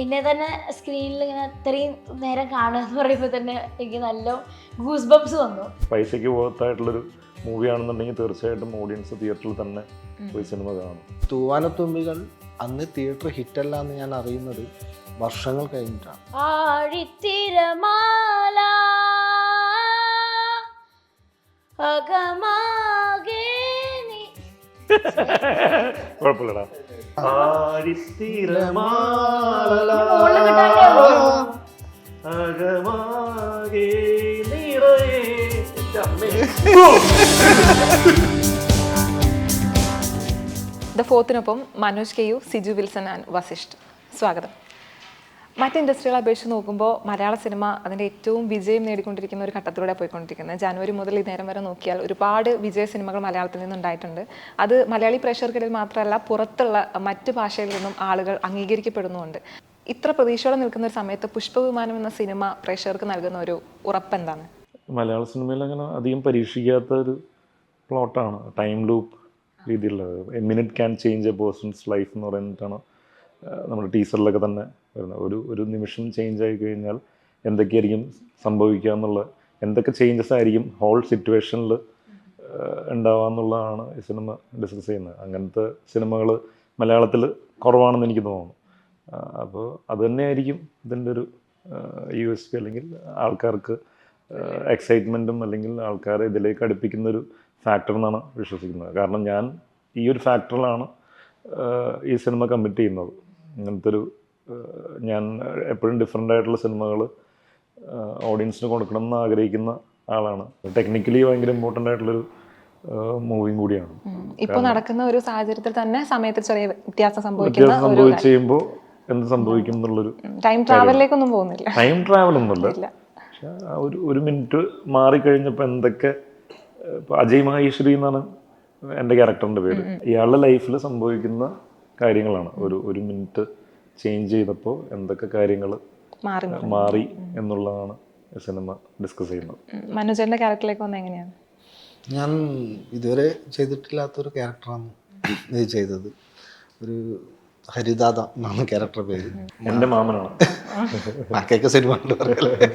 എന്നെ തന്നെ സ്ക്രീനിൽ ഇങ്ങനെ അത്രയും നേരം കാണുക എന്ന് പറയുമ്പോൾ തന്നെ എനിക്ക് നല്ല ഗൂസ് ബംസ് വന്നു പൈസയ്ക്ക് പോകത്തായിട്ടുള്ളൊരു മൂവിയാണെന്നുണ്ടെങ്കിൽ തീർച്ചയായിട്ടും ഓഡിയൻസ് തിയേറ്ററിൽ തന്നെ പോയി സിനിമ കാണും. തൂവാനത്തുമ്പികൾ അന്ന് തിയേറ്റർ ഹിറ്റല്ല എന്ന് ഞാൻ അറിയുന്നത് വർഷങ്ങൾ കഴിഞ്ഞിട്ടാണ്. ആഴിത്തിരമാല അകമാകേ നീ കുഴപ്പമില്ലടാ. The ഫോർത്തിനൊപ്പം Manoj K U Siju Wilson and Vasisht സ്വാഗതം മറ്റ് ഇൻഡസ്ട്രികളെ അപേക്ഷിച്ച് നോക്കുമ്പോൾ മലയാള സിനിമ അതിന്റെ ഏറ്റവും വിജയം നേടിക്കൊണ്ടിരിക്കുന്ന ഒരു ഘട്ടത്തിലൂടെ പോയിക്കൊണ്ടിരിക്കുന്നത്. ജനുവരി മുതൽ ഈ നേരം വരെ നോക്കിയാൽ ഒരുപാട് വിജയ സിനിമകൾ മലയാളത്തിൽ നിന്നുണ്ടായിട്ടുണ്ട് അത് മലയാളി പ്രേക്ഷകർക്കിടയിൽ മാത്രമല്ല പുറത്തുള്ള മറ്റ് ഭാഷയിൽ നിന്നും ആളുകൾ അംഗീകരിക്കപ്പെടുന്നുണ്ട് ഇത്ര പ്രതീക്ഷയോടെ നിൽക്കുന്ന ഒരു സമയത്ത് പുഷ്പവിമാനം എന്ന സിനിമ പ്രേക്ഷകർക്ക് നൽകുന്ന ഒരു ഉറപ്പെന്താണ് മലയാള സിനിമയിൽ അങ്ങനെ അധികം പരീക്ഷിക്കാത്ത ഒരു പ്ലോട്ടാണ് ടൈം ലൂപ്പ് രീതിയിലുള്ളത്. Minute can change a person's life എന്ന് പറഞ്ഞിട്ടാണ് നമ്മുടെ ടീച്ചറിലൊക്കെ തന്നെ വരുന്നത് ഒരു ഒരു നിമിഷം ചേഞ്ച് ആയി കഴിഞ്ഞാൽ എന്തൊക്കെയായിരിക്കും സംഭവിക്കുക എന്നുള്ള എന്തൊക്കെ ചേഞ്ചസ് ആയിരിക്കും ഹോൾ സിറ്റുവേഷനിൽ ഈ സിനിമ ഡിസ്കസ് ചെയ്യുന്നത്. അങ്ങനത്തെ സിനിമകൾ മലയാളത്തിൽ കുറവാണെന്ന് എനിക്ക് തോന്നുന്നു. അപ്പോൾ അത് തന്നെയായിരിക്കും ഇതിന്റെ ഒരു യു എസ് പി അല്ലെങ്കിൽ ആൾക്കാർക്ക് എക്സൈറ്റ്മെന്റും അല്ലെങ്കിൽ ആൾക്കാരെ ഇതിലേക്ക് അടുപ്പിക്കുന്ന ഒരു ഫാക്ടർ എന്നാണ് വിശ്വസിക്കുന്നത്. കാരണം ഞാൻ ഈ ഒരു ഫാക്ടറിലാണ് ഈ സിനിമ കമ്മിറ്റ് ചെയ്യുന്നത്. ഇങ്ങനത്തെ ഒരു ഞാൻ എപ്പോഴും ഡിഫറെന്റ് ആയിട്ടുള്ള സിനിമകൾ ഓഡിയൻസിന് കൊടുക്കണം എന്ന് ആഗ്രഹിക്കുന്ന ആളാണ്. ടെക്നിക്കലി ഭയങ്കര ഇമ്പോർട്ടന്റ് ആയിട്ടുള്ളൊരു മൂവിയും കൂടിയാണ്. ഇപ്പൊ നടക്കുന്ന ഒരു സാഹചര്യത്തിൽ തന്നെ സമയത്ത് ചെറിയ വ്യത്യാസം സംഭവിക്കുന്ന സംഭവിച്ചു കഴിയുമ്പോൾ എന്ത് സംഭവിക്കും എന്നുള്ളൊരു ടൈം ട്രാവലിലേക്കൊന്നും പോകുന്നില്ല. ടൈം ട്രാവൽ ഒന്നുമില്ല. പക്ഷെ ഒരു ഒരു മിനിറ്റ് മാറിക്കഴിഞ്ഞപ്പോൾ എന്തൊക്കെ ഇപ്പൊ അജയ് മഹേശ്വരി എന്നാണ് എന്റെ ക്യാരക്ടറിന്റെ പേര്. ഇയാളുടെ ലൈഫിൽ സംഭവിക്കുന്ന കാര്യങ്ങളാണ്. ഒരു ഒരു മിനിറ്റ് ചേഞ്ച് ചെയ്തപ്പോൾ എന്തൊക്കെ കാര്യങ്ങൾ മാറി മാറി. എന്നുള്ളതാണ് സിനിമ ഡിസ്കസ് ചെയ്യുന്നത്. മനോജന്റെ ക്യാരക്ടറിലേക്ക് വന്ന എങ്ങനെയാണ്? ഞാൻ ഇതുവരെ ചെയ്തിട്ടില്ലാത്തൊരു ക്യാരക്ടറാണ് ഇത് ചെയ്തത്. ഒരു ഹരിദാദ എന്നാണ് ക്യാരക്ടർ പേര്. എന്റെ മാമനാണ്. ബാക്കിയൊക്കെ സിനിമ ഉണ്ട് പറയല്ലേ?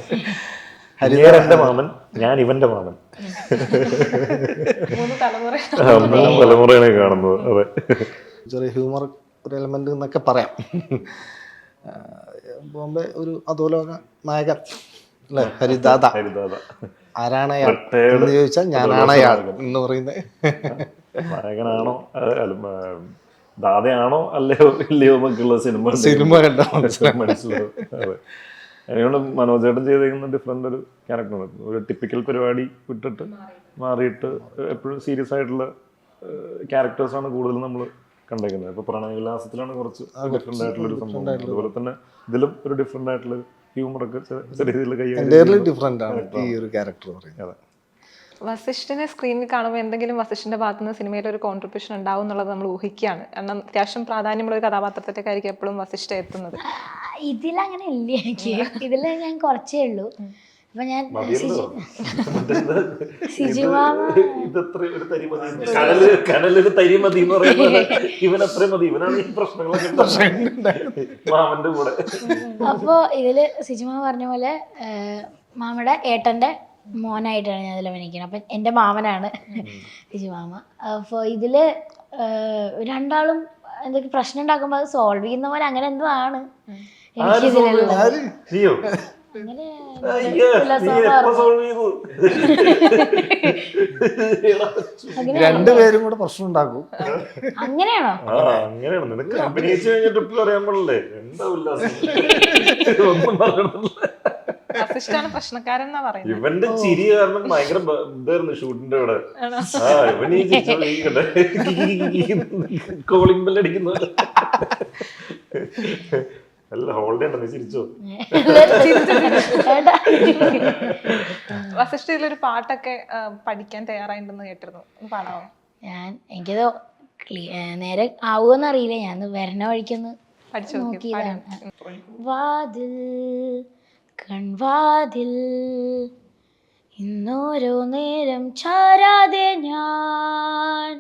എന്റെ മാമൻ ഞാൻ ഇവന്റെ മാമൻ. മൂന്ന് തലമുറയാണ് കാണുന്നത്. അതെ. ചെറിയ ഹ്യൂമർ ഒരു എലമെന്റ് എന്നൊക്കെ പറയാം. ബോംബെ ഒരു അധോലോക നായകൻ അല്ലേ? ഹരിദാദ. ആരാണ് അയാൾ? എന്ന് ചോദിച്ചാൽ ഞാനാണ് അയാൾ എന്ന് പറയുന്നത് നായകനാണോ? ദാതയാണോ അല്ലയോ? ഇല്ലയോ എന്നൊക്കെയുള്ള സിനിമ സിനിമ കണ്ടോ? മനസ്സിലാവും മനോജേട്ടൻ ചെയ്തേക്കുന്ന ഡിഫറെന്റ് ഒരു ക്യാരക്ടർ ഒരു ടിപ്പിക്കൽ പരിപാടി വിട്ടിട്ട് മാറിയിട്ട് എപ്പോഴും സീരിയസ് ആയിട്ടുള്ള ക്യാരക്ടേഴ്സാണ് കൂടുതലും നമ്മൾ കണ്ടേക്കുന്നത്. ഇപ്പൊ പ്രണയവിലാസത്തിലാണ് കുറച്ച് ഡിഫറെന്റ് ആയിട്ടുള്ള ഒരു സംഭവം. അതുപോലെ തന്നെ ഇതിലും ഒരു ഡിഫറെന്റ് ആയിട്ടുള്ള ചെറിയ രീതിയിൽ കൈകാര്യം എന്റെ ഡിഫറെന്റ് ആണ് ഈ ഒരു ക്യാരക്ടർ പറയുന്നത്. വസിഷ്ഠനെ സ്ക്രീനിൽ കാണുമ്പോൾ എന്തെങ്കിലും വസിഷ്ഠന്റെ ഭാഗത്ത് നിന്ന് സിനിമയിൽ ഒരു കോൺട്രിബ്യൂഷൻ ഉണ്ടാവും എന്നുള്ളത് നമ്മൾ ഊഹിക്കുകയാണ്. കാരണം അത്യാവശ്യം പ്രാധാന്യമുള്ള ഒരു കഥാപാത്രത്തിലേക്കായിരിക്കും എപ്പോഴും വസിഷ്ഠ എത്തുന്നത്. ഇതിലങ്ങനെ ഇല്ല ഇതിൽ ഞാൻ കുറച്ചേ ഉള്ളൂ. അപ്പൊ ഞാൻ. സിജു ഇതത്ര ഒരു തരി മതി. കനൽ കനലൊരു തരി മതി എന്ന് പറയുന്നത് ഇവൻ അത്രയും മതി. ഇവനാണ് ഈ പ്രശ്നങ്ങളൊക്കെ ഉണ്ടാക്കുന്നത്. മാമന്റെ കൂടെ. അപ്പോ ഇതിൽ സിജുമാ പറഞ്ഞ പോലെ മാമയുടെ ഏട്ടന്റെ മോനായിട്ടാണ് ഞാൻ ഇതിൽ അഭിനയിക്കുന്നത്. അപ്പം എന്റെ മാമനാണ് സിജുമാമ അപ്പോൾ ഇതിൽ രണ്ടാളും എന്തൊക്കെ പ്രശ്നം ഉണ്ടാക്കുമ്പോൾ അത് സോൾവ് ചെയ്യുന്ന പോലെ അങ്ങനെ എന്തോ ആണ്. എനിക്ക് രണ്ടുപേരും കൂടെ പ്രശ്നം ഉണ്ടാക്കും അങ്ങനെയാണോ അങ്ങനെയാണോ നിനക്ക് അഭിനയിച്ചു കഴിഞ്ഞിട്ട് ഇപ്പൊ അറിയാൻ പാടില്ലേ എന്താ ഉല്ലാസം ഒന്നും പറയണില്ല ഇവന്റെ ചിരി കാരണം ഭയങ്കര ഇതായിരുന്നു ഷൂട്ടിന്റെ അവിടെ ആ ഇവൻ ഈ കോളിംഗ് ബെൽ അടിക്കുന്ന പോലെ. അല്ല ഹോൾഡേ ഉണ്ടോ? നീ ചിരിച്ചോ. ഒരു പാട്ടൊക്കെ പഠിക്കാൻ തയ്യാറായിട്ടുണ്ടെന്ന് കേട്ടിരുന്നു. ഒന്ന് പാടാവോ? ഞാൻ എനിക്കത് നേരെ ആവുമെന്ന് അറിയില്ല. ഞാൻ വരണ വഴിക്കൊന്ന് നോക്കിയതാണ്. വാതിൽ കൺവാതിൽ ഇന്നോരോ നേരം ചാരാതെ ഞാൻ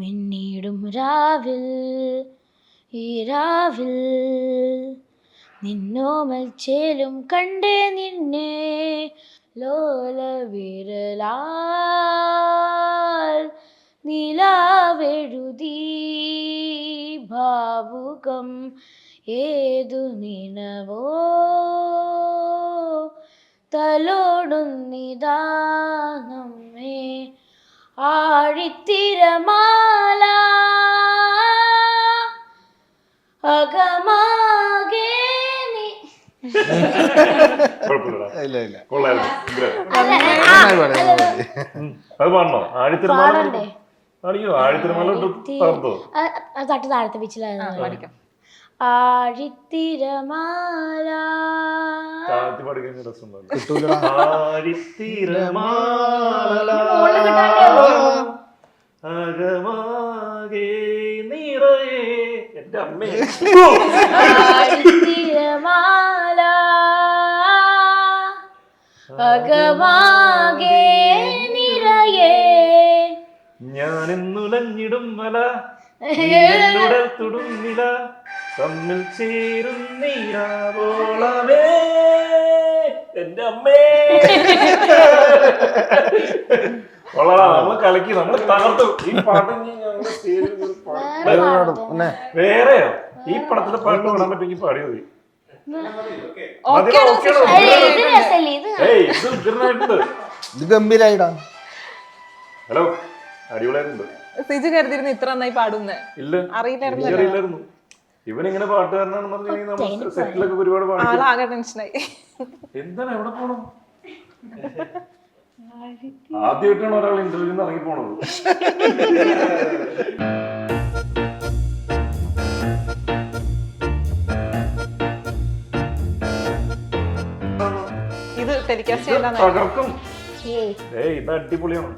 മിന്നീടും രാവിൽ ഈ നിന്നോമൽ ചേലും കണ്ടേ നിന്നെ ലോല വിരലാൽ നിലാവെഴുതി ഭാവുകം ഏതു നിനവോ? തലോടുന്നിതാ നമ്മെ ആഴിത്തിരമാല അകമാകെ നീ. ഇല്ല ഇല്ല. അത് പാടണോ? ആഴിത്തിരമാല പാടണ്ടേ? പാടിക്കോ ആഴിത്തിരമാല ഇട്ട് തകർത്തോ? ആ- ആ തട്ട് താഴത്തെ പിച്ചിലായിരുന്നു പഠിക്കാം ആഴിത്തിരമാല. താഴ്ത്തി പാടി കഴിഞ്ഞ രസമുണ്ടാവില്ല കിട്ടൂലടാ. ആഴിത്തിരമാല. അമ്മേ. ആഴിത്തിരമാല അകമാകെ നിറയെ. ഞാൻ എന്നുലഞ്ഞിടും മല നിന്നുടെ തുടുന്നില തമ്മിൽ ചേരും നീരാവോളമേ. എന്റെ അമ്മേ. നമ്മൾ കലക്കി നമ്മൾ തകർത്തു. ഈ പാട്ട് പിന്നെ? വേറെയോ? ഈ പടത്തിലെ പാട്ട് പാടാൻ പറ്റുമെങ്കിൽ പാടിയോ മതി. ഇത് ഗംഭീരായിടാ. ഹലോ അടിപൊളിയായിട്ടുണ്ട്. സിജു കരുതിയിരുന്നു ഇത്ര നന്നായി പാടുന്നേ. ഇല്ല. അറിയില്ലായിരുന്നു ഇവനിങ്ങനെ പാട്ടുകാരനാണെന്ന് പറഞ്ഞു കഴിഞ്ഞാൽ നമുക്ക് സെറ്റിലൊക്കെ ഒരുപാട് പാടി ആളാകെ ടെൻഷനായി എന്താണ് എവിടെ പോണം? ആദ്യമായിട്ടാണ് ഒരാൾ ഇന്റർവ്യൂ ഇറങ്ങി പോണത് ഇത് ടെലികാസ്റ്റ് തകർക്കും. ഏയ് ഏയ് ഇത് അടിപൊളിയാണ്.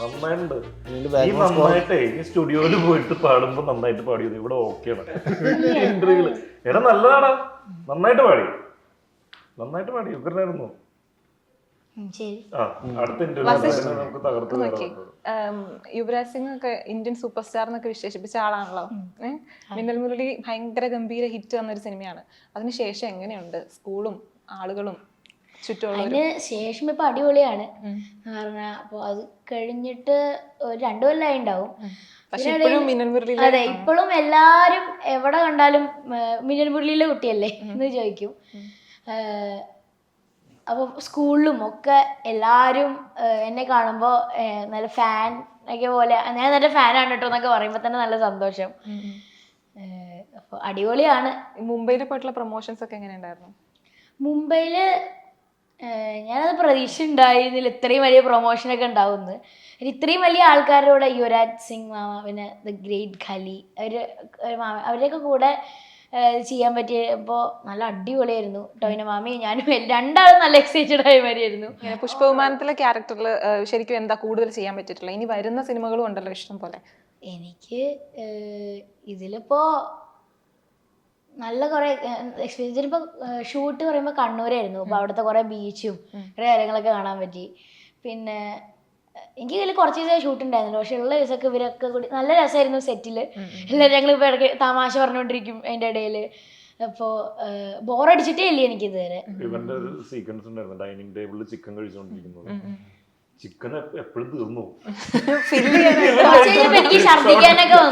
നന്നായിട്ടുണ്ട്. ഇതിന്റെ ഈ background score നന്നായിട്ടേ ഈ സ്റ്റുഡിയോയിൽ പോയിട്ട് പാടുമ്പോ നന്നായിട്ട് പാടിയത് ഇവിടെ ഓക്കെയാണ് ഇന്റർവ്യൂൽ എടാ നല്ലതാണ് നന്നായിട്ട് പാടി. നന്നായിട്ട് പാടി. ഉഗ്രനായിരുന്നു. യുവരാജ് സിംഗ് ഒക്കെ ഇന്ത്യൻ സൂപ്പർ സ്റ്റാർ എന്നൊക്കെ വിശേഷിപ്പിച്ച ആളാണല്ലോ. മിന്നൽ മുരളി ഭയങ്കര ഗംഭീര ഹിറ്റ് വന്നൊരു സിനിമയാണ്. അതിനുശേഷം എങ്ങനെയുണ്ട്? സ്കൂളും ആളുകളും ചുറ്റുമുള്ള അതിന് ശേഷം ഇപ്പൊ അടിപൊളിയാണ്. അപ്പോൾ അത് കഴിഞ്ഞിട്ട് ഒരു രണ്ടു കൊല്ലമായി ഉണ്ടാവും അതെ ഇപ്പോഴും എല്ലാരും എവിടെ കണ്ടാലും മിന്നൽ മുരളിയിലെ കുട്ടിയല്ലേ എന്ന് ചോദിക്കും. ഏഹ് അപ്പൊ സ്കൂളിലും ഒക്കെ എല്ലാവരും എന്നെ കാണുമ്പോൾ നല്ല ഫാൻ ഒക്കെ പോലെ ഞാൻ നല്ല ഫാനാണ് കേട്ടോ എന്നൊക്കെ പറയുമ്പോൾ തന്നെ നല്ല സന്തോഷം. അപ്പോൾ അടിപൊളിയാണ്. മുംബൈയിൽ പോയിട്ടുള്ള പ്രൊമോഷൻസ് ഒക്കെ എങ്ങനെ ഉണ്ടായിരുന്നു? മുംബൈയിൽ ഞാനത് പ്രതീക്ഷ ഉണ്ടായിരുന്നില്ല ഇത്രയും വലിയ പ്രൊമോഷനൊക്കെ ഉണ്ടാവുമെന്ന്. ഇത്രയും വലിയ ആൾക്കാരുടെ കൂടെ യുവരാജ് സിംഗ് മാമ പിന്നെ ദ ഗ്രേറ്റ് ഖലി അവർ മാമ അവരുടെയൊക്കെ കൂടെ ചെയ്യാൻ പറ്റിയപ്പോൾ നല്ല അടിപൊളിയായിരുന്നു. ടോയിന മാമി ഞാനും രണ്ടാളും നല്ല എക്സൈറ്റഡ് ആയ മാതിരിയായിരുന്നു പുഷ്പവിമാനത്തിലെ ക്യാരക്ടറിൽ ശരിക്കും എന്താ കൂടുതൽ ചെയ്യാൻ പറ്റിയിട്ടുള്ളത്? ഇനി വരുന്ന സിനിമകളും ഉണ്ടല്ലോ ഇഷ്ടം പോലെ. എനിക്ക് ഇതിലിപ്പോ നല്ല കുറെ എക്സ്പീരിയൻസ് ഇതിലിപ്പോ ഷൂട്ട് പറയുമ്പോൾ കണ്ണൂരായിരുന്നു. അപ്പോൾ അവിടുത്തെ കുറെ ബീച്ചും കുറേ കാര്യങ്ങളൊക്കെ കാണാൻ പറ്റി. പിന്നെ എനിക്ക് ഇതിൽ കുറച്ച് ദിവസം ഷൂട്ട് ഉണ്ടായിരുന്നു പക്ഷെ ഉള്ള ദിവസമൊക്കെ ഇവരൊക്കെ കൂടി നല്ല രസമായിരുന്നു സെറ്റിൽ എല്ലാവരും ഞങ്ങൾ ഇപ്പോൾ ഇടയ്ക്ക് തമാശ പറഞ്ഞുകൊണ്ടിരിക്കും അതിന്റെ ഇടയിൽ അപ്പോൾ ബോറടിച്ചിട്ടേ ഇല്ല എനിക്ക് ഇതുവരെ ഇവന്റെ സീക്വൻസ് ഉണ്ടായിരുന്നു. ഡൈനിങ് ടേബിളിൽ ചിക്കൻ കഴിച്ചുകൊണ്ടിരിക്കുന്നത് ചിക്കൻ എപ്പോഴും തീർന്നു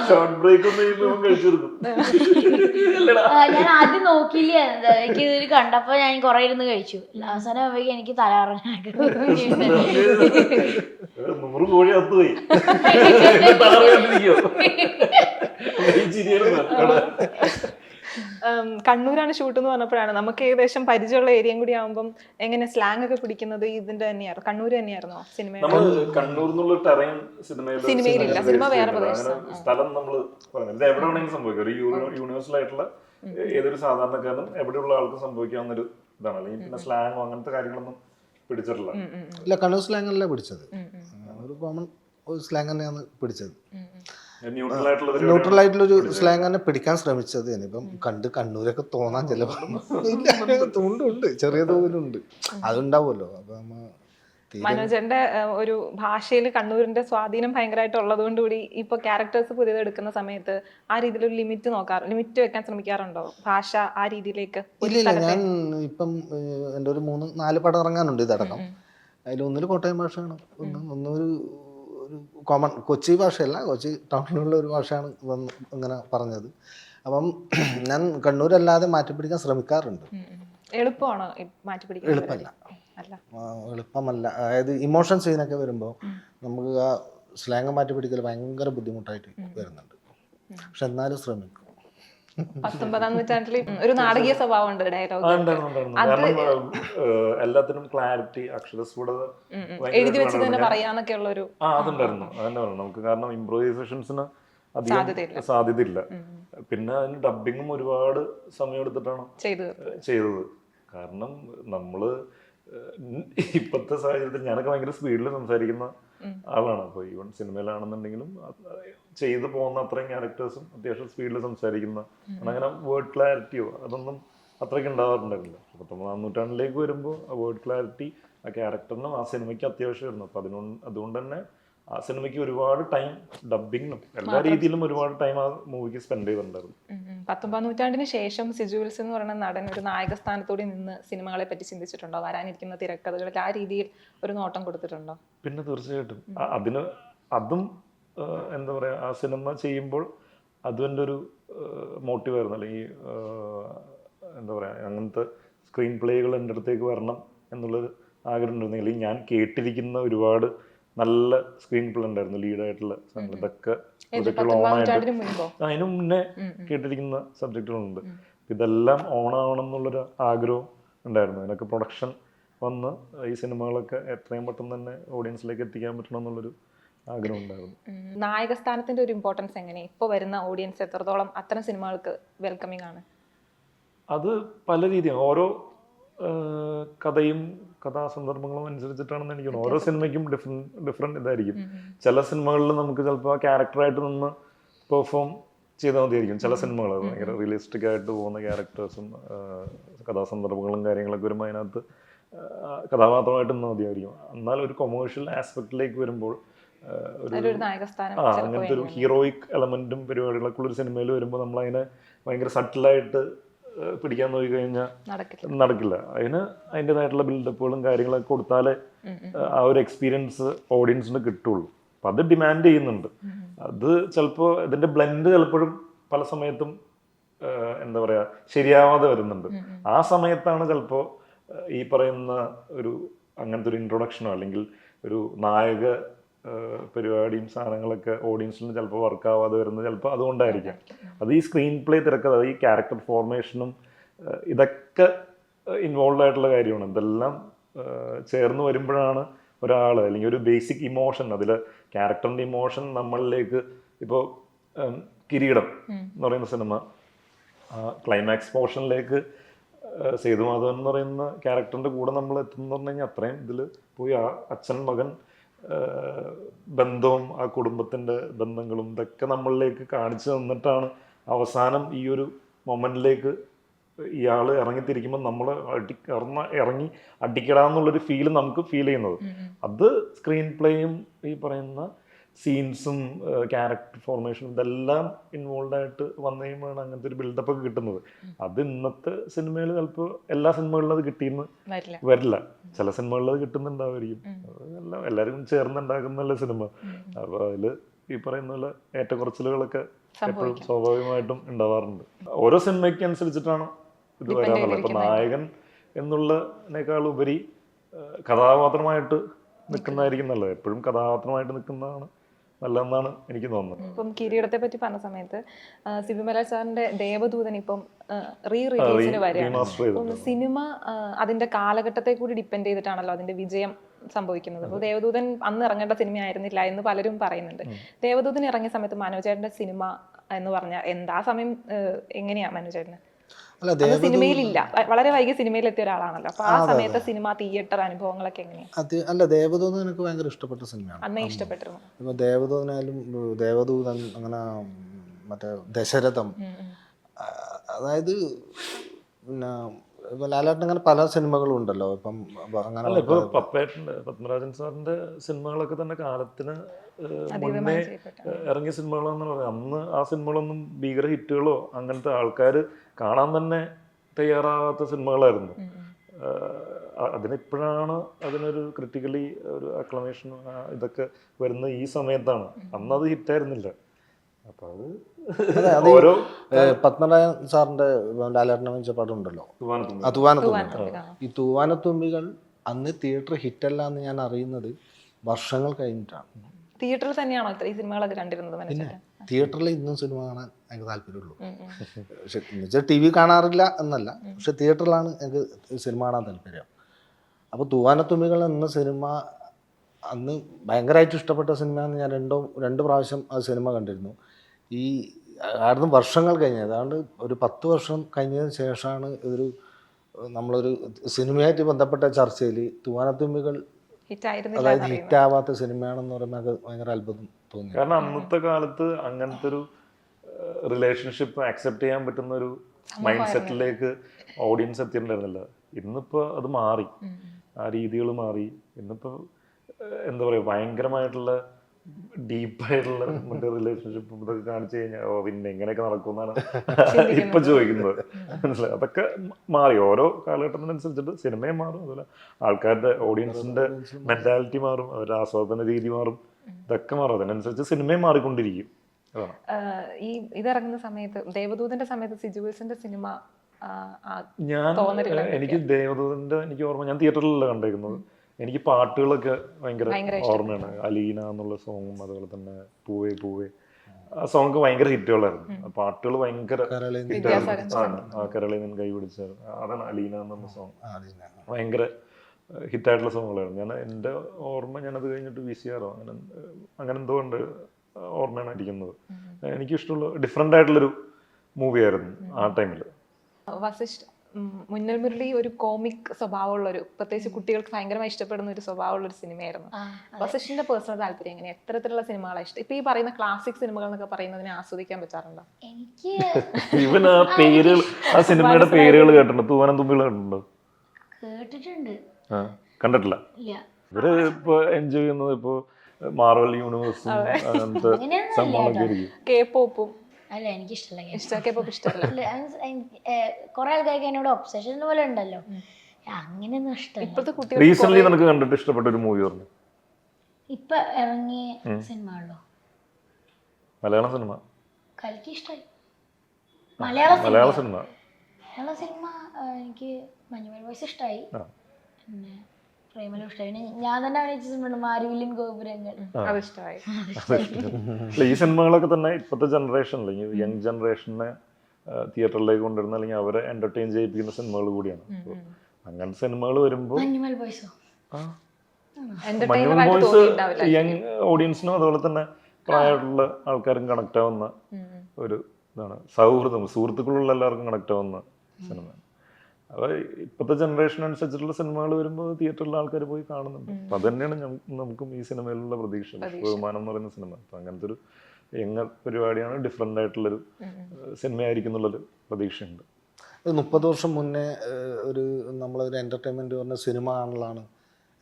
ഷോർട്ട് ബ്രേക്ക് ഒന്നും ആ, ഞാൻ ആദ്യം നോക്കിയില്ല എന്താ എനിക്ക് ഇത് കണ്ടപ്പോ ഞാൻ കുറെ ഇരുന്ന് കഴിച്ചു. അവസാനം ആവുമ്പോ എനിക്ക് തലകറങ്ങാനൊക്കെ നൂറ് കോഴി അത്ത് പോയി. കണ്ണൂരാണ് ഷൂട്ട് എന്ന് പറഞ്ഞപ്പോഴാണ് നമുക്ക് ഏകദേശം പരിചയമുള്ള ഏരിയയും കൂടി ആകുമ്പോൾ എങ്ങനെ സ്ലാങ് ഒക്കെ പിടിക്കുന്നത് ഇതിന്റെ തന്നെയായിരുന്നു കണ്ണൂർ തന്നെയായിരുന്നോ സിനിമ നമ്മൾ കണ്ണൂർ എന്നുള്ള ടെറൈൻ സിനിമയിലില്ല. സിനിമ വേറെ. സ്ഥലം നമ്മൾ ഇത് എവിടെ വേണമെങ്കിലും സംഭവിക്കും. ഒരു യൂണിവേഴ്സൽ ആയിട്ടുള്ള ഏതൊരു സാധാരണക്കാരനും എവിടെയുള്ള ആൾക്കും സംഭവിക്കാവുന്ന ഒരു ഇതാണ്. അല്ലെങ്കിൽ പിന്നെ സ്ലാങ്ങോ അങ്ങനത്തെ കാര്യങ്ങളൊന്നും പിടിച്ചിട്ടില്ല. ഇല്ല കണ്ണൂർ സ്ലാങ് അല്ല പിടിച്ചത്. ഒരു കോമൺ ഒരു സ്ലാങ് തന്നെയാണ് പിടിച്ചത്. ന്യൂട്രൽ ആയിട്ടുള്ള ഒരു സ്ലാങ് തന്നെ പിടിക്കാൻ ശ്രമിച്ചത്. ഇനിയിപ്പം കണ്ട് കണ്ണൂരൊക്കെ തോന്നാൻ ചിലപ്പോൾ ഉണ്ട് ഉണ്ട് ചെറിയ തോതിലുണ്ട്. അതുണ്ടാവുമല്ലോ. അപ്പൊ നമ്മ മനോജന്റെ ഒരു ഭാഷയിൽ കണ്ണൂരിന്റെ സ്വാധീനം ഭയങ്കരമായിട്ട് ഉള്ളതുകൊണ്ട് കൂടി ഇപ്പൊ ക്യാരക്ടേഴ്സ് പുതിയത് എടുക്കുന്ന സമയത്ത് ആ രീതിയിൽ ഒരു ലിമിറ്റ് നോക്കാറ് ലിമിറ്റ് വെക്കാൻ ശ്രമിക്കാറുണ്ടോ? ഭാഷ ആ രീതിയിലേക്ക് ഒരു ഇല്ല ഞാൻ ഇപ്പം എന്റെ ഒരു മൂന്ന് നാല് പടം ഇറങ്ങാനുണ്ട് ഇതടക്കം അതിലൊന്നിൽ കോട്ടയം ഭാഷയാണ്. ഒന്ന് ഒന്നൊരു ഒരു കോമൺ കൊച്ചി ഭാഷയല്ല കൊച്ചി ടൗണിലുള്ള ഒരു ഭാഷയാണ് വന്ന് ഇങ്ങനെ പറഞ്ഞത്. അപ്പം ഞാൻ കണ്ണൂരല്ലാതെ മാറ്റിപ്പിടിക്കാൻ ശ്രമിക്കാറുണ്ട്. എളുപ്പമാണോ എളുപ്പമല്ല. എളുപ്പമല്ല. അതായത് ഇമോഷൻസ് സീനൊക്കെ വരുമ്പോൾ നമുക്ക് ആ സ്ലാങ് മാറ്റി പിടിക്കൽ ഭയങ്കര ബുദ്ധിമുട്ടായിട്ട് വരുന്നുണ്ട്. പക്ഷെ എന്നാലും ശ്രമിക്കും. പത്തൊമ്പതാം നൂറ്റാണ്ടിൽ ഒരു നാടകീയ സ്വഭാവം ഉണ്ട് ഡയലോഗ് എല്ലാത്തിനും ക്ലാരിറ്റി അക്ഷരസ്ഫുടത എഴുതി വെച്ച് തന്നെ. പറയാന്നൊക്കെ ഉള്ള ഒരു ആ അതുണ്ടായിരുന്നു അതന്നെ പറഞ്ഞു നമുക്ക് കാരണം ഇംപ്രൂവൈസേഷൻസിന് അധികം സാധ്യതയില്ല. പിന്നെ അതിന് ഡബിങ്ങും ഒരുപാട് സമയം എടുത്തിട്ടാണ് ചെയ്തു ചെയ്തത്. കാരണം നമ്മൾ ഇപ്പത്തെ ഇപ്പോഴത്തെ സാഹചര്യത്തിൽ ഞാനൊക്കെ ഭയങ്കര സ്പീഡിൽ സംസാരിക്കുന്ന ആളാണ്. അപ്പോൾ ഈവൻ സിനിമയിലാണെന്നുണ്ടെങ്കിലും ചെയ്തു പോകുന്ന അത്രയും ക്യാരക്ടേഴ്സും അത്യാവശ്യം സ്പീഡിൽ സംസാരിക്കുന്ന അങ്ങനെ വേർഡ് ക്ലാരിറ്റിയോ അതൊന്നും അത്രയ്ക്ക് ഉണ്ടാവാറുണ്ടായിരുന്നില്ല. പത്തൊമ്പതാം നൂറ്റാണ്ടിലേക്ക് വരുമ്പോൾ ആ വേർഡ് ക്ലാരിറ്റി ആ ക്യാരക്ടറിനും ആ സിനിമയ്ക്ക് അത്യാവശ്യമായിരുന്നു. അപ്പം അതിനൊന്ന് അതുകൊണ്ട് തന്നെ ആ സിനിമയ്ക്ക് ഒരുപാട് ടൈം ഡബിങ്ങിനും എല്ലാ രീതിയിലും ഒരുപാട് ടൈം ആ മൂവിക്ക് സ്പെൻഡ് ചെയ്തിട്ടുണ്ടായിരുന്നു. പത്തൊമ്പതാം നൂറ്റാണ്ടിന് ശേഷം സിജു വിൽസ് എന്ന് പറയുന്ന നടൻ ഒരു നായക സ്ഥാനത്തോടെ നിന്ന് സിനിമകളെ പറ്റി ചിന്തിച്ചിട്ടുണ്ടോ? വരാനിരിക്കുന്ന തിരക്കഥകളിൽ ആ രീതിയിൽ ഒരു നോട്ടം കൊടുത്തിട്ടുണ്ടോ? പിന്നെ തീർച്ചയായിട്ടും. അതിന് അതും എന്താ പറയുക ആ സിനിമ ചെയ്യുമ്പോൾ അതും എന്റെ ഒരു മോട്ടീവായിരുന്നു. അല്ലെങ്കിൽ എന്താ പറയുക അങ്ങനത്തെ സ്ക്രീൻ പ്ലേകൾ എന്റെ അടുത്തേക്ക് വരണം എന്നുള്ള ആഗ്രഹം ഉണ്ടായിരുന്നു. അല്ലെങ്കിൽ ഞാൻ കേട്ടിരിക്കുന്ന ഒരുപാട് നല്ല സ്ക്രീൻ പ്ലേ ഉണ്ടായിരുന്നു ലീഡായിട്ടുള്ള സംഗതി. ഇതൊക്കെ പത്തൊമ്പതാം ഓണായിട്ട് അതിനു മുന്നേ കേട്ടിരിക്കുന്ന സബ്ജക്റ്റുകളുണ്ട്. ഇതെല്ലാം ഓണാവണം എന്നുള്ളൊരു ആഗ്രഹം ഉണ്ടായിരുന്നു. അതിനൊക്കെ പ്രൊഡക്ഷൻ വന്ന് ഈ സിനിമകളൊക്കെ എത്രയും പെട്ടെന്ന് തന്നെ ഓഡിയൻസിലേക്ക് എത്തിക്കാൻ പറ്റണം എന്നുള്ളൊരു ആഗ്രഹം ഉണ്ടായിരുന്നു നായക സ്ഥാനത്തിന്റെ ഒരു ഇമ്പോർട്ടൻസ് എങ്ങനെ? ഇപ്പൊ വരുന്ന ഓഡിയൻസ് എത്രത്തോളം അത്തരം സിനിമകൾക്ക് വെൽക്കമിങ് ആണ്? അത് പല രീതിയാണ്. ഓരോ കഥയും കഥാസന്ദർഭങ്ങളും അനുസരിച്ചിട്ടാണെന്ന് എനിക്ക് തോന്നുന്നു. ഓരോ സിനിമയ്ക്കും ഡിഫറെന്റ് ഡിഫറെന്റ് ഇതായിരിക്കും. ചില സിനിമകളിൽ നമുക്ക് ചിലപ്പോൾ ക്യാരക്ടറായിട്ട് നിന്ന് പെർഫോം ചെയ്താൽ മതിയായിരിക്കും. ചില സിനിമകൾ ഭയങ്കര റിയലിസ്റ്റിക് ആയിട്ട് പോകുന്ന ക്യാരക്ടേഴ്സും കഥാസന്ദർഭങ്ങളും കാര്യങ്ങളൊക്കെ വരുമ്പോൾ അതിനകത്ത് കഥാപാത്രമായിട്ട് നിന്നാൽ മതിയായിരിക്കും. എന്നാൽ ഒരു കൊമേഴ്ഷ്യൽ ആസ്പെക്റ്റിലേക്ക് വരുമ്പോൾ ഒരു ആ അങ്ങനത്തെ ഒരു ഹീറോയിക് എലമെന്റും പരിപാടികളൊക്കെ ഉള്ള ഒരു സിനിമയിൽ വരുമ്പോൾ നമ്മൾ അതിനെ ഭയങ്കര സട്ടിലായിട്ട് പിടിക്കാൻ നോക്കി കഴിഞ്ഞാൽ നടക്കില്ല. അതിന് അതിന്റെതായിട്ടുള്ള ബിൽഡപ്പുകളും കാര്യങ്ങളൊക്കെ കൊടുത്താലേ ആ, ഒരു എക്സ്പീരിയൻസ് ഓഡിയൻസിന് കിട്ടുള്ളൂ. അപ്പം അത് ഡിമാൻഡ് ചെയ്യുന്നുണ്ട്. അത് ചിലപ്പോൾ ഇതിന്റെ ബ്ലെൻഡ് ചിലപ്പോഴും പല സമയത്തും എന്താ പറയുക ശരിയാവാതെ വരുന്നുണ്ട്. ആ സമയത്താണ് ചിലപ്പോൾ ഈ പറയുന്ന ഒരു അങ്ങനത്തെ ഒരു ഇൻട്രൊഡക്ഷനോ അല്ലെങ്കിൽ ഒരു നായക പരിപാടിയും സാധനങ്ങളൊക്കെ ഓഡിയൻസിന് ചിലപ്പോൾ വർക്കാവാതെ വരുന്നത് ചിലപ്പോൾ അതുകൊണ്ടായിരിക്കാം. അത് ഈ സ്ക്രീൻ പ്ലേ തിരക്കഥ ഈ ക്യാരക്ടർ ഫോർമേഷനും ഇതൊക്കെ ഇൻവോൾവ് ആയിട്ടുള്ള കാര്യമാണ്. ഇതെല്ലാം ചേർന്ന് വരുമ്പോഴാണ് ഒരാൾ അല്ലെങ്കിൽ ഒരു ബേസിക് ഇമോഷൻ അതിൽ ക്യാരക്ടറിന്റെ ഇമോഷൻ നമ്മളിലേക്ക് ഇപ്പോൾ കിരീടം എന്ന് പറയുന്ന സിനിമ ക്ലൈമാക്സ് പോർഷനിലേക്ക് സേതുമാധവൻ എന്ന് പറയുന്ന ക്യാരക്ടറിന്റെ കൂടെ നമ്മൾ എത്തുന്നു പറഞ്ഞു കഴിഞ്ഞാൽ അത്രയും ഇതിൽ പോയി ആ അച്ഛൻ മകൻ ബന്ധവും ആ കുടുംബത്തിന്റെ ബന്ധങ്ങളും ഇതൊക്കെ നമ്മളിലേക്ക് കാണിച്ചു തന്നിട്ടാണ് അവസാനം ഈ ഒരു മൊമെന്റിലേക്ക് ഇയാൾ ഇറങ്ങിത്തിരിക്കുമ്പോൾ നമ്മൾ അടി ഇറങ്ങ ഇറങ്ങി അടിക്കടാന്നുള്ളൊരു ഫീൽ നമുക്ക് ഫീൽ ചെയ്യുന്നത്. അത് സ്ക്രീൻ പ്ലേയും ഈ പറയുന്ന സീൻസും ക്യാരക്ടർ ഫോർമേഷനും ഇതെല്ലാം ഇൻവോൾവ് ആയിട്ട് വന്നു കഴിയുമ്പോഴാണ് അങ്ങനത്തെ ഒരു ബിൽഡപ്പ് ഒക്കെ കിട്ടുന്നത്. അത് ഇന്നത്തെ സിനിമയിൽ ചിലപ്പോൾ എല്ലാ സിനിമകളിലും അത് കിട്ടിയെന്ന് വരില്ല. ചില സിനിമകളിൽ അത് കിട്ടുന്നുണ്ടാവുമായിരിക്കും എല്ലാം എല്ലാവരും ചേർന്നുണ്ടാക്കുന്നല്ല സിനിമ അപ്പോൾ അതിൽ ഈ പറയുന്ന പോലെ ഏറ്റക്കുറച്ചിലുകളൊക്കെ എപ്പോഴും സ്വാഭാവികമായിട്ടും ഉണ്ടാവാറുണ്ട്. ഓരോ സിനിമയ്ക്ക് അനുസരിച്ചിട്ടാണ് ഇത് വരാറുള്ളത്. ഇപ്പൊ നായകൻ എന്നുള്ളതിനേക്കാൾ ഉപരി കഥാപാത്രമായിട്ട് നിൽക്കുന്നതായിരിക്കും നല്ലത്. എപ്പോഴും കഥാപാത്രമായിട്ട് നിൽക്കുന്നതാണ് നല്ലതെന്നാണ് എനിക്ക് തോന്നുന്നത്. ഇപ്പം കിരീടത്തെ പറ്റി പറഞ്ഞ സമയത്ത് സിബിമല സാറിന്റെ ദേവദൂതൻ ഇപ്പം റീ റിലീസിന് വരികയാണ്. സിനിമ അതിന്റെ കാലഘട്ടത്തെ കൂടി ഡിപ്പെൻഡ് ചെയ്തിട്ടാണല്ലോ അതിന്റെ വിജയം സംഭവിക്കുന്നത്. അപ്പോൾ ദേവദൂതൻ അന്ന് ഇറങ്ങേണ്ട സിനിമ ആയിരുന്നില്ല എന്ന് പലരും പറയുന്നുണ്ട്. ദേവദൂതൻ ഇറങ്ങിയ സമയത്ത് മനോജേട്ടന്റെ സിനിമ എന്ന് പറഞ്ഞ എന്താ സമയം എങ്ങനെയാ മനോജേട്ടന്? സിനിമയിലില്ല. വളരെ വൈകി സിനിമയിൽ എത്തിയ ഒരാളാണല്ലോ. അപ്പൊ ആ സമയത്തെ സിനിമ തിയേറ്റർ അനുഭവങ്ങളൊക്കെ എങ്ങനെയാ? അത് അല്ല ദേവദൂതൻ എനിക്ക് ഭയങ്കര ഇഷ്ടപ്പെട്ട സിനിമയാണ്. അന്നേ ഇഷ്ടപ്പെട്ടിരുന്നു. ഇപ്പൊ ദേവദൂതനായാലും ഉം, ദേവദൂതൻ അങ്ങനെ മറ്റേ ദശരഥം. അതായത് പിന്നെ ലാലേട്ടൻ അങ്ങനെ പല സിനിമകളും ഉണ്ടല്ലോ. ഇപ്പം അങ്ങനെ അല്ല ഇപ്പൊ പപ്പേട്ടന്റെ പത്മരാജൻ സാറിന്റെ സിനിമകളൊക്കെ തന്നെ കാലത്തിന് മുന്നേ ഇറങ്ങിയ സിനിമകളെന്ന് പറയാം അന്ന് ആ സിനിമകളൊന്നും ഭീകര ഹിറ്റുകളോ അങ്ങനത്തെ ആൾക്കാർ കാണാൻ തന്നെ തയ്യാറാവാത്ത സിനിമകളായിരുന്നു. അതിനിപ്പോഴാണ് അതിനൊരു ക്രിട്ടിക്കലി ഒരു അക്ലമേഷൻ ഇതൊക്കെ വരുന്ന ഈ സമയത്താണ്. അന്ന് അത് ഹിറ്റായിരുന്നില്ല. അപ്പോൾ അത് അതെ, ഓരോ പത്മനാഭൻ സാറിന്റെ ലാലേട്ടനെ വെച്ച പടം ഉണ്ടല്ലോ വിമാനത്തിൽ ആ തൂവാനത്തുമ്പികൾ തൂവാനത്തുമ്പികൾ, ആ. ഈ തൂവാനത്തുമ്പികൾ അന്ന് തിയേറ്റർ ഹിറ്റല്ല എന്ന് ഞാൻ അറിയുന്നത് വർഷങ്ങൾ കഴിഞ്ഞിട്ടാണ്. തിയേറ്ററിൽ തന്നെയാണോ ഇത്ര ഈ സിനിമകളൊക്കെ കണ്ടിരുന്നത് തിയേറ്ററിൽ ഇന്നും സിനിമ കാണാൻ എനിക്ക് താല്പര്യമുള്ളൂ. പക്ഷെ എന്നുവെച്ചാൽ ടി വി കാണാറില്ല എന്നല്ല. പക്ഷെ തിയേറ്ററിലാണ് എനിക്ക് സിനിമ കാണാൻ താല്പര്യം. അപ്പോൾ തൂവാനത്തുമ്പികൾ എന്ന സിനിമ അന്ന് ഭയങ്കരമായിട്ട് ഇഷ്ടപ്പെട്ട സിനിമയാണ് ഞാൻ രണ്ടോ രണ്ട് പ്രാവശ്യം ആ സിനിമ കണ്ടിരുന്നു. ഈ ആയിരുന്നു വർഷങ്ങൾ കഴിഞ്ഞ് ഏതാണ്ട് ഒരു പത്ത് വർഷം കഴിഞ്ഞതിന് ശേഷമാണ് ഒരു നമ്മളൊരു സിനിമയായിട്ട് ബന്ധപ്പെട്ട ചർച്ചയിൽ തൂവാനത്തുമ്പികൾ ഹിറ്റ് ആവാത്ത അതായത് സിനിമയാണെന്ന് പറയുമ്പോൾ അത് ഭയങ്കര അത്ഭുതം തോന്നി കാരണം അന്നത്തെ കാലത്ത് അങ്ങനത്തെ ഒരു റിലേഷൻഷിപ്പ് അക്സെപ്റ്റ് ചെയ്യാൻ പറ്റുന്ന ഒരു മൈൻഡ് സെറ്റിലേക്ക് ഓഡിയൻസ് എത്തിയിട്ടുണ്ടായിരുന്നില്ല. ഇന്നിപ്പോ അത് മാറി. ആ രീതികൾ മാറി. ഇന്നിപ്പോ എന്താ പറയാ ഭയങ്കരമായിട്ടുള്ള ഡീപ്പായിട്ടുള്ള മറ്റേ റിലേഷൻഷിപ്പ് ഇതൊക്കെ കാണിച്ചു കഴിഞ്ഞാൽ ഓ പിന്നെ എങ്ങനെയൊക്കെ നടക്കുമെന്നാണ് ഇപ്പൊ ചോദിക്കുന്നത്. മനസ്സിലായി? അതൊക്കെ മാറി. ഓരോ കാലഘട്ടത്തിനനുസരിച്ചിട്ട് സിനിമയും മാറും. അതുപോലെ ആൾക്കാരുടെ ഓഡിയൻസിന്റെ മെന്റാലിറ്റി മാറും. അവരുടെ ആസ്വാദന രീതി മാറും. ഇതൊക്കെ മാറും. അതിനനുസരിച്ച് സിനിമയും മാറിക്കൊണ്ടിരിക്കും. ഈ ഇതിറങ്ങുന്ന സമയത്ത് ദേവദൂതന്റെ സമയത്ത് സിജുവേഴ്സിന്റെ സിനിമ ഞാൻ എനിക്ക് ദേവദൂതന്റെ എനിക്ക് ഓർമ്മ ഞാൻ തിയേറ്ററിലല്ല കണ്ടേക്കുന്നത്. എനിക്ക് പാട്ടുകളൊക്കെ ഭയങ്കര ഓർമ്മയാണ്. അലീന എന്നുള്ള സോങ്ങും അതുപോലെ തന്നെ പൂവേ പൂവേ. ആ സോങ് ഭയങ്കര ഹിറ്റുകളായിരുന്നു പാട്ടുകൾ ഭയങ്കര ആണ്. ആ കരളീനൻ നിന്ന് കൈ പിടിച്ച അതാണ് അലീന എന്നുള്ള സോങ്. ഭയങ്കര ഹിറ്റായിട്ടുള്ള സോങ്ങുകളായിരുന്നു ഞാൻ എന്റെ ഓർമ്മ ഞാനത് കഴിഞ്ഞിട്ട് വി സി ആറോ അങ്ങനെ അങ്ങനെ എന്തോ ഉണ്ട് ഓർമ്മയാണ് ഇരിക്കുന്നത്. എനിക്കിഷ്ടമുള്ള ഡിഫറെന്റ് ആയിട്ടുള്ളൊരു മൂവിയായിരുന്നു ആ ടൈമിൽ വസിഷ്ഠ. മുന്നൽ മുരളി ഒരു കോമിക് സ്വഭാവമുള്ള ഒരു പ്രത്യേകിച്ച് കുട്ടികൾക്ക് ഭയങ്കരമായി ഇഷ്ടപ്പെടുന്ന ഒരു സ്വഭാവമുള്ള ഒരു സിനിമയായിരുന്നു വസിഷിന്റെ പേഴ്സണൽ താല്പര്യം എങ്ങനെ എത്തരത്തിലുള്ള സിനിമകളാണ് ഇഷ്ടം? ഇപ്പൊ ഈ പറയുന്ന ക്ലാസിക് സിനിമകൾ എന്നൊക്കെ പറയുന്നതിനെ ആസ്വദിക്കാൻ പറ്റാറുണ്ടോ? എനിക്ക് ഇവൻ ആ പേരുകൾ ആ സിനിമയുടെ പേരുകൾ കേട്ടിട്ടുണ്ടോ. തൂവാനം തുമ്പികൾ കേട്ടിട്ടുണ്ട്? ആ കണ്ടിട്ടില്ല. ഇല്ല. ഇവർ ഇപ്പൊ എൻജോയ് ചെയ്യുന്നത് ഇപ്പൊ മാർവൽ യൂണിവേഴ്സും അങ്ങനത്തെ സംഭവങ്ങളൊക്കെ കെ പോപ്പും അല്ല എനിക്കിഷ്ടമല്ല ഇഷ്ടം കെ പോപ്പ് ഇഷ്ടമല്ല. കുറെ ആൾക്കാർക്ക് എന്നോട് ഒബ്സഷൻ പോലെ ഉണ്ടല്ലോ. അങ്ങനെയൊന്നും ഇഷ്ടമല്ല. ഇപ്പോഴത്തെ കുട്ടികൾ റീസെന്റ് നിനക്ക് കണ്ടിട്ട് ഇഷ്ടപ്പെട്ട ഒരു മൂവി പറഞ്ഞു? ഇപ്പൊ ഇറങ്ങിയ സിനിമകളോ മലയാളം സിനിമ കലിക്ക് ഇഷ്ടമായി മലയാള സിനിമ മലയാള സിനിമ മലയാള സിനിമ ആ, എനിക്ക് മഞ്ഞുമൽ വോയിസ് ഇഷ്ടമായി ആ. പിന്നെ പ്രേമലു ഇഷ്ടമായി ഞാൻ തന്നെ അഭിനയിച്ച സിനിമ മാരുവില്യൻ ഗോപുരങ്ങൾ. അത് അല്ല, ഈ സിനിമകളൊക്കെ തന്നെ ഇപ്പോഴത്തെ ജനറേഷൻ അല്ലെങ്കിൽ യങ് ജനറേഷനെ തിയേറ്ററിലേക്ക് കൊണ്ടുവരുന്ന അല്ലെങ്കിൽ അവരെ എന്റർടൈൻ ചെയ്യിപ്പിക്കുന്ന സിനിമകൾ കൂടിയാണ്. അങ്ങനെ അങ്ങനത്തെ സിനിമകൾ വരുമ്പോൾ ബോയ്സ് യങ് ഓഡിയൻസിനും അതുപോലെ തന്നെ പ്രായമായിട്ടുള്ള ആൾക്കാരും കണക്ട് ആവുന്ന ഒരു ഇതാണ്. സൗഹൃദം സുഹൃത്തുക്കളുള്ള എല്ലാവർക്കും കണക്ട് ആവുന്ന സിനിമ അപ്പൊ ഇപ്പോഴത്തെ ജനറേഷൻ അനുസരിച്ചിട്ടുള്ള സിനിമകൾ വരുമ്പോൾ തിയേറ്ററിലെ ആൾക്കാർ പോയി കാണുന്നുണ്ട്. അപ്പം അത് തന്നെയാണ് നമുക്കും ഈ സിനിമയിലുള്ള പ്രതീക്ഷ. ബഹുമാനം എന്ന് പറയുന്ന സിനിമ അപ്പം അങ്ങനത്തെ ഒരു എങ്ങ പരിപാടിയാണ് ഡിഫറെന്റ് ആയിട്ടുള്ളൊരു സിനിമയായിരിക്കും എന്നുള്ളൊരു പ്രതീക്ഷയുണ്ട്. അത് മുപ്പത് വർഷം മുന്നേ ഒരു നമ്മളൊരു എന്റർടൈൻമെന്റ് പറഞ്ഞ സിനിമ കാണലാണ്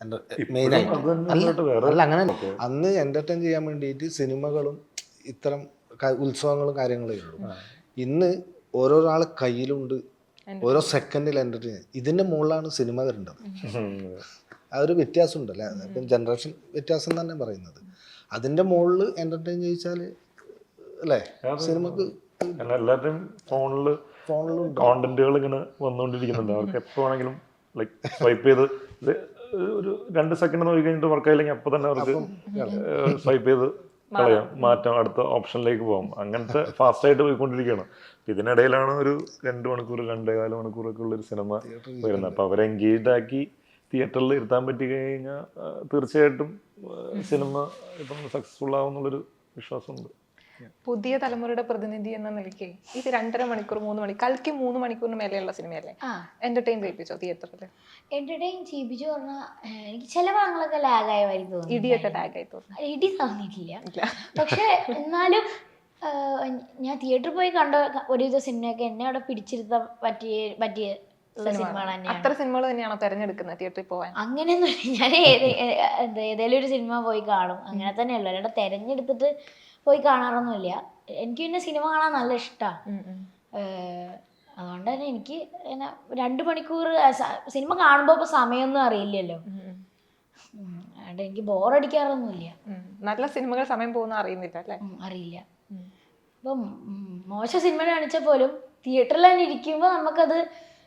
അല്ല വേറെ അങ്ങനെ അന്ന് എന്റർടൈൻ ചെയ്യാൻ വേണ്ടിയിട്ട് സിനിമകളും ഇത്തരം ഉത്സവങ്ങളും കാര്യങ്ങളും ഉള്ളൂ. ഇന്ന് ഓരോരാൾ കയ്യിലുണ്ട് ഓരോ സെക്കൻഡിൽ എന്റർടൈൻ ഇതിന്റെ മുകളിലാണ് സിനിമ വരേണ്ടത്. ആ ഒരു വ്യത്യാസം ഉണ്ടല്ലേ ഇപ്പം ജനറേഷൻ വ്യത്യാസം തന്നെ പറയുന്നത്. അതിന്റെ മുകളിൽ എന്റർടൈൻ ചെയ്യിച്ചാൽ അല്ലേ? സിനിമക്ക് എല്ലാവരുടെയും ഫോണിൽ ഫോണിലും കോണ്ടന്റുകൾ ഇങ്ങനെ വന്നുകൊണ്ടിരിക്കുന്നുണ്ട്. അവർക്ക് എപ്പോ വേണമെങ്കിലും ലൈക്ക് സ്വൈപ്പ് ചെയ്ത് ഒരു രണ്ട് സെക്കൻഡ് നോക്കി കഴിഞ്ഞിട്ട് വർക്ക് അപ്പോൾ അപ്പൊ തന്നെ അവർക്ക് സ്വൈപ്പ് ചെയ്ത് കളയാം മാറ്റാം അടുത്ത ഓപ്ഷനിലേക്ക് പോകാം അങ്ങനത്തെ ഫാസ്റ്റ് ആയിട്ട് പോയിക്കൊണ്ടിരിക്കുകയാണ് ഇതിനിടയിലാണ് ഒരു രണ്ട് മണിക്കൂർ രണ്ടേകാല മണിക്കൂറൊക്കെ ഉള്ള ഒരു സിനിമ വരുന്നത്. അപ്പോൾ അവരെ എൻഗേജ്ഡ് ആക്കി തിയേറ്ററിൽ ഇരുത്താൻ പറ്റി കഴിഞ്ഞാൽ തീർച്ചയായിട്ടും സിനിമ ഇപ്പം സക്സസ്ഫുൾ ആവുന്നുള്ളൊരു വിശ്വാസമുണ്ട്. പുതിയ തലമുറയുടെ പ്രതിനിധി എന്ന നിലയ്ക്ക് ഇത് രണ്ടര മണിക്കൂർ മൂന്ന് മണി കൽക്കി മൂന്ന് മണിക്കൂറിന് മേലെയുള്ള സിനിമയല്ലേ? അല്ലേ എന്റർടൈൻ ചെയ്യിപ്പിച്ചോ തിയേറ്ററിൽ എന്റർടൈൻ ചെയ്യിപ്പിച്ചു പറഞ്ഞാൽ എനിക്ക് ചില ഭാഗങ്ങളൊക്കെ ലാഗായ വരി തോന്നി ഇടിയൊക്കെ ആയി തോന്നുന്നു. ഇടി തോന്നിയിട്ടില്ല പക്ഷെ എന്നാലും ഞാൻ തിയേറ്ററിൽ പോയി കണ്ട ഒരുവിധ സിനിമയൊക്കെ എന്നെ അവിടെ പിടിച്ചിരുത്താൻ പറ്റിയ പറ്റിയ ഉള്ള സിനിമകൾ തന്നെയാണ്. അത്ര സിനിമകൾ തന്നെയാണോ തെരഞ്ഞെടുക്കുന്നത് തിയേറ്ററിൽ പോവാൻ? അങ്ങനെയൊന്നും ഞാൻ ഏതെങ്കിലും ഒരു സിനിമ പോയി കാണും. അങ്ങനെ തന്നെയല്ലോ. അല്ലാണ്ട് തിരഞ്ഞെടുത്തിട്ട് പോയി കാണാറൊന്നുമില്ല. എനിക്ക് പിന്നെ സിനിമ കാണാൻ നല്ല ഇഷ്ടമാണ്. അതുകൊണ്ട് തന്നെ എനിക്ക് എന്നാ രണ്ട് മണിക്കൂർ സിനിമ കാണുമ്പോൾ ഇപ്പോൾ സമയമൊന്നും അറിയില്ലല്ലോ. അതുകൊണ്ട് എനിക്ക് ബോറടിക്കാറൊന്നുമില്ല. നല്ല സിനിമകൾ സമയം പോകുന്ന അറിയുന്നില്ല അല്ലേ? അറിയില്ല. ഇപ്പം മോശം സിനിമ കാണിച്ചാൽ പോലും തിയേറ്ററിൽ തന്നെ ഇരിക്കുമ്പോൾ നമുക്കത്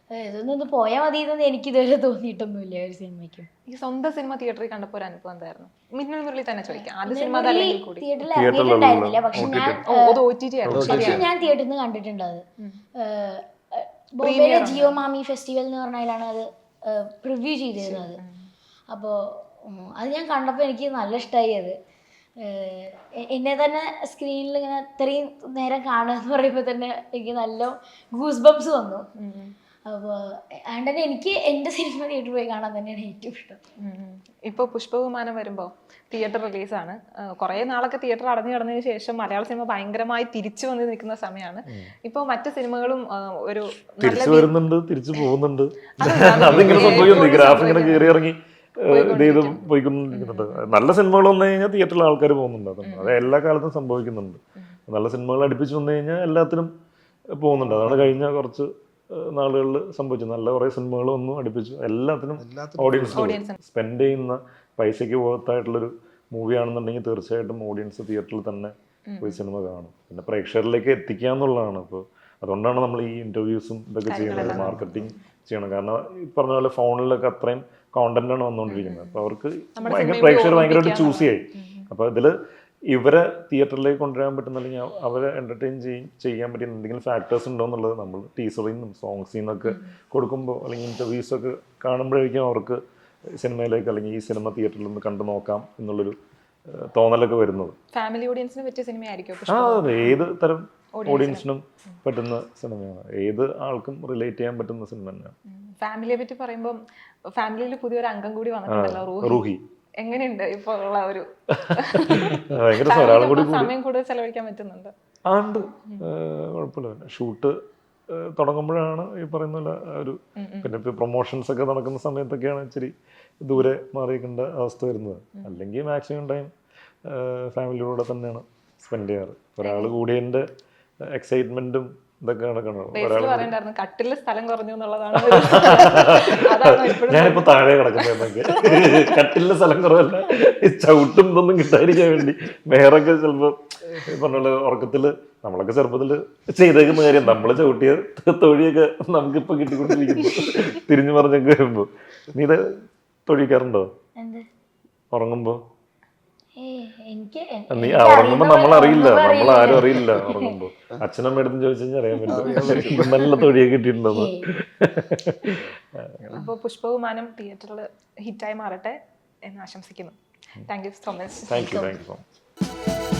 ഇതൊന്നും ഇത് പോയാൽ മതി എന്ന് എനിക്കിതുവരെ തോന്നിയിട്ടൊന്നുമില്ല ഒരു സിനിമയ്ക്കും. ഈ സ്വന്തം സിനിമ തിയേറ്ററിൽ കണ്ടപ്പോൾ ഒരു അനുഭവം എന്തായിരുന്നു? മിന്നൽ മുരളി തന്നെ ചോദിക്കാം. ആദ്യ സിനിമ തിയേറ്ററിൽ ഇറങ്ങിയിട്ടുണ്ടായിരുന്നില്ല. പക്ഷെ ഞാൻ അത് പക്ഷെ ഞാൻ തിയേറ്ററിൽ നിന്ന് കണ്ടിട്ടുണ്ട് അത്. ബോംബെയിലെ ജിയോ മാമി ഫെസ്റ്റിവൽ എന്ന് പറഞ്ഞതിലാണ് അത് പ്രിവ്യൂ ചെയ്തിരുന്നത് അപ്പോൾ അത് ഞാൻ കണ്ടപ്പോൾ എനിക്ക് നല്ല ഇഷ്ടമായി അത്. ഏഹ്, എന്നെ തന്നെ സ്ക്രീനിൽ ഇങ്ങനെ ഇത്രയും നേരം കാണുക എന്ന് പറയുമ്പോൾ തന്നെ എനിക്ക് നല്ല ഗൂസ് ബംസ് വന്നു. അപ്പോൾ ആൻഡ് തന്നെ എനിക്ക് എന്റെ സിനിമ തിയേറ്ററിൽ പോയി കാണാൻ തന്നെയാണ് ഏറ്റവും ഇഷ്ടം. ഇപ്പോൾ. വരുമ്പോൾ പുഷ്പവിമാനം വരുമ്പോ തിയേറ്റർ റിലീസാണ് കുറേ നാളൊക്കെ തിയേറ്റർ അടഞ്ഞു കിടന്നതിന് ശേഷം മലയാള സിനിമ ഭയങ്കരമായി തിരിച്ചു വന്ന് നിൽക്കുന്ന സമയമാണ്. ഇപ്പോൾ മറ്റു സിനിമകളും ഒരു നല്ല തിരിച്ചു വരുന്നുണ്ട് തിരിച്ചു പോകുന്നുണ്ട്. അതിങ്ങനെ സംഭവിക്കുന്നുണ്ട് ഗ്രാഫ് ഇങ്ങനെ. കയറി ഇറങ്ങി ഇത് പോയിക്കൊണ്ടിരിക്കുന്നുണ്ട്. നല്ല സിനിമകൾ വന്നു കഴിഞ്ഞാൽ തിയേറ്ററിൽ ആൾക്കാർ പോകുന്നുണ്ട്. അത് എല്ലാ കാലത്തും സംഭവിക്കുന്നുണ്ട്. നല്ല സിനിമകൾ അടുപ്പിച്ച് വന്നു കഴിഞ്ഞാൽ എല്ലാത്തിനും പോകുന്നുണ്ട്. അതാണ് കഴിഞ്ഞ കുറച്ച് നാളുകളിൽ സംഭവിച്ചു. നല്ല കുറേ സിനിമകൾ ഒന്നും അടുപ്പിച്ചു. എല്ലാത്തിനും ഓഡിയൻസ് സ്പെൻഡ് ചെയ്യുന്ന പൈസയ്ക്ക് പോകത്തായിട്ടുള്ളൊരു മൂവി ആണെന്നുണ്ടെങ്കിൽ തീർച്ചയായിട്ടും ഓഡിയൻസ് തിയേറ്ററിൽ തന്നെ പോയി സിനിമ കാണും. പിന്നെ പ്രേക്ഷകരിലേക്ക് എത്തിക്കുക എന്നുള്ളതാണ് ഇപ്പോൾ. അതുകൊണ്ടാണ് നമ്മൾ ഈ ഇന്റർവ്യൂസും ഇതൊക്കെ ചെയ്യുന്നത്. മാർക്കറ്റിംഗ് ചെയ്യണം. കാരണം ഈ പറഞ്ഞ പോലെ ഫോണിലൊക്കെ അത്രയും കോണ്ടന്റ് ആണ് വന്നുകൊണ്ടിരിക്കുന്നത്. അപ്പോൾ അവർക്ക് പ്രേക്ഷകർ ഭയങ്കരമായിട്ട് ചൂസ് ചെയ്യും അപ്പോൾ ഇതിൽ ഇവരെ തിയേറ്ററിലേക്ക് കൊണ്ടുവരാൻ പറ്റുന്ന അല്ലെങ്കിൽ അവരെ എന്റർടൈൻ ചെയ്യും ചെയ്യാൻ പറ്റുന്ന എന്തെങ്കിലും ഫാക്ടേഴ്സ് ഉണ്ടോ എന്നുള്ളത് നമ്മൾ ടീസറിൽ നിന്നും സോങ്സിൽ നിന്നൊക്കെ കൊടുക്കുമ്പോൾ അല്ലെങ്കിൽ ഇന്റർവ്യൂസ് ഒക്കെ കാണുമ്പോഴേക്കും അവർക്ക് സിനിമയിലേക്ക് അല്ലെങ്കിൽ ഈ സിനിമ തിയേറ്ററിൽ നിന്ന് കണ്ടു നോക്കാം എന്നുള്ളൊരു തോന്നലൊക്കെ വരുന്നത്. ഫാമിലി ഓഡിയൻസിന് പറ്റിയ സിനിമയായിരിക്കും ആ അതെ. ഏത് തരം ഓഡിയൻസിനും പറ്റുന്ന സിനിമയാണ് ഏത് ആൾക്കും റിലേറ്റ് ചെയ്യാൻ പറ്റുന്ന സിനിമ തന്നെയാണ്. ഫാമിലിയെ പറ്റി പറയുമ്പോൾ ഫാമിലിയിൽ പുതിയൊരു അംഗം കൂടി വന്നിട്ടുണ്ടല്ലോ റൂഹി. എങ്ങനെയുണ്ട് ഇപ്പൊ ഉള്ള ഒരു ഭയങ്കര രസം. ഒരാളും കൂടി സമയം കൂടുതൽ ചെലവഴിക്കാൻ പറ്റുന്നുണ്ട്? ആ ഉണ്ട് കുഴപ്പമില്ല. ഷൂട്ട് തുടങ്ങുമ്പോഴാണ് ഈ പറയുന്ന ഒരു പിന്നെ ഇപ്പോൾ പ്രൊമോഷൻസ് ഒക്കെ നടക്കുന്ന സമയത്തൊക്കെയാണ് ഇച്ചിരി ദൂരെ മാറിയിരിക്കേണ്ട അവസ്ഥ വരുന്നത്. അല്ലെങ്കിൽ മാക്സിമം ടൈം ഫാമിലിയുടെ കൂടെ തന്നെയാണ് സ്പെൻഡ് ചെയ്യാറ്. ഒരാൾ കൂടിയതിന്റെ എക്സൈറ്റ്മെന്റും ഇതൊക്കെ നടക്കണം? കട്ടിൽ സ്ഥലം കുറഞ്ഞു എന്നുള്ളതാണ് ഞാനിപ്പോ താഴെ കിടക്കുന്നതൊക്കെ കട്ടിലെ സ്ഥലം കുറവല്ല. ഈ ചവിട്ടും ഇതൊന്നും കിട്ടാതിരിക്കാൻ വേണ്ടി. വേറൊക്കെ ചിലപ്പോ പറഞ്ഞ ഉറക്കത്തിൽ നമ്മളൊക്കെ ചെറുപ്പത്തിൽ ചെയ്തേക്കുന്ന കാര്യം നമ്മൾ ചവിട്ടിയ തൊഴിയൊക്കെ നമുക്കിപ്പോ കിട്ടിക്കൊണ്ടിരിക്കുന്നു. തിരിഞ്ഞു പറഞ്ഞൊക്കെ വരുമ്പോ. നീ ഇത് തൊഴിക്കാറുണ്ടോ? എന്ത്? ഉറങ്ങുമ്പോ? എനിക്ക് നീ ഉറങ്ങുമ്പോ നമ്മൾ അറിയില്ല. നമ്മൾ ആരും അറിയില്ല. അറിയില്ല ഉറങ്ങുമ്പോ. അച്ഛനമ്മ എടുത്ത് ചോദിച്ചു കഴിഞ്ഞാൽ അറിയാൻ പറ്റും. നല്ല തൊഴിയെ കിട്ടിയിട്ടുണ്ടെന്ന്. അപ്പോൾ പുഷ്പകുമാനം തിയേറ്ററിൽ ഹിറ്റായി മാറട്ടെ എന്ന് ആശംസിക്കുന്നു. Thank you so much thank you thank you so much